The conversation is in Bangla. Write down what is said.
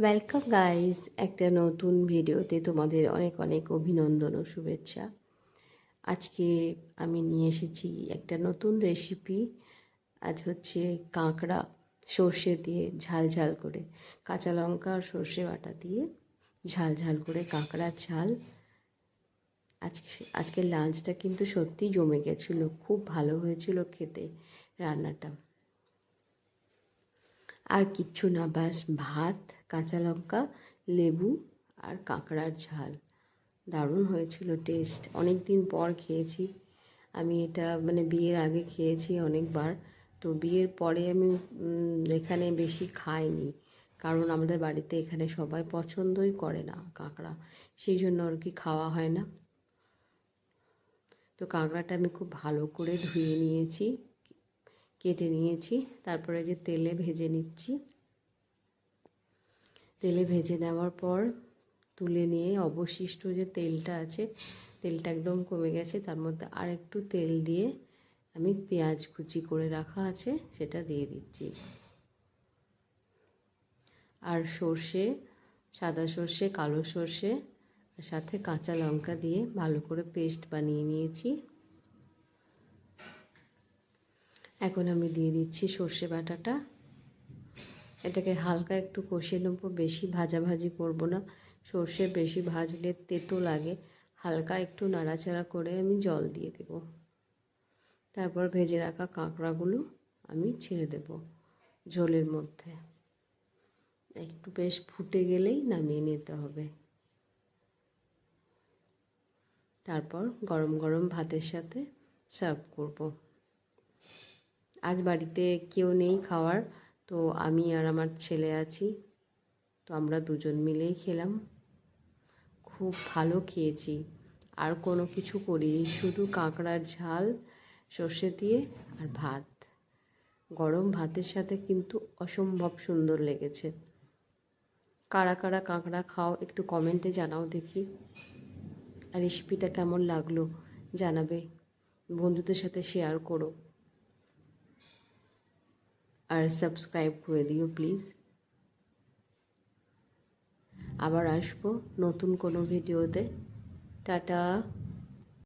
ওয়েলকাম গাইস একটা নতুন ভিডিওতে তোমাদের অনেক অনেক অভিনন্দন ও শুভেচ্ছা। আজকে আমি নিয়ে এসেছি একটা নতুন রেসিপি আজ হচ্ছে কাঁকড়া সর্ষে দিয়ে ঝাল ঝাল করে, কাঁচা লঙ্কা আর সর্ষে বাটা দিয়ে ঝাল ঝাল করে কাঁকড়ার ঝাল। আজকে আজকের লাঞ্চটা কিন্তু সত্যি জমে গেছিল, খুব ভালো হয়েছিল খেতে, রান্নাটা। আর কিচ্ছু না, ব্যাস। ভাত, কাঁচা লঙ্কা, লেবু আর কাঁকড়ার ঝাল। দারুণ হয়েছিল টেস্ট অনেক দিন পর খেয়েছি। আমি এটা মানে বিয়ের আগে খেয়েছি অনেকবার। তো বিয়ের পরে আমি এখানে বেশি খাইনি। কারণ আমাদের বাড়িতে এখানে সবাই পছন্দই করে না কাঁকড়া। সেই জন্য আর কি খাওয়া হয় না। তো কাঁকড়াটা আমি খুব ভালো করে ধুয়ে নিয়েছি। কেটে নিয়েছি। তারপরে যে তেলে ভেজে নিচ্ছি। তেলে ভেজে নেওয়ার পর তুলে নিয়ে অবশিষ্ট যে তেলটা আছে, তেলটা একদম কমে গেছে, তার মধ্যে আর একটু তেল দিয়ে আমি পেঁয়াজ কুচি করে রাখা আছে, সেটা দিয়ে দিচ্ছি। আর সর্ষে, সাদা সর্ষে, কালো সর্ষে সাথে কাঁচা লঙ্কা দিয়ে ভালো করে পেস্ট বানিয়ে নিয়েছি। এখন আমি দিয়ে দিচ্ছি সর্ষে বাটাটা। এটাকে হালকা একটু কষিয়ে নেব, বেশি ভাজাভাজি করব না। সর্ষে বেশি ভাজলে তেতো লাগে। হালকা একটু নাড়াচাড়া করে আমি জল দিয়ে দেব। তারপর ভেজে রাখা কাঁকড়াগুলো আমি ছেড়ে দেব ঝোলের মধ্যে। একটু বেশ ফুটে গেলেই নামিয়ে নিতে হবে। তারপর গরম গরম ভাতের সাথে সার্ভ করব। আজ বাড়িতে কেউ নেই খাওয়ার, তো আমি আর আমার ছেলে আছি। তো আমরা দুজন মিলেই খেলাম। খুব ভালো খেয়েছি। আর কোনো কিছু করিনি, শুধু কাঁকড়ার ঝাল, সর্ষে দিয়ে আর ভাত। গরম ভাতের সাথে কিন্তু অসম্ভব সুন্দর লেগেছে। কারা কারা কাঁকড়া খাও একটু কমেন্টে জানাও দেখি। আর রেসিপিটা কেমন লাগল জানাবে। বন্ধুদের সাথে শেয়ার করো। আর সাবস্ক্রাইব করে দিও প্লিজ। আবার আসব নতুন কোনো ভিডিওতে। টাটা।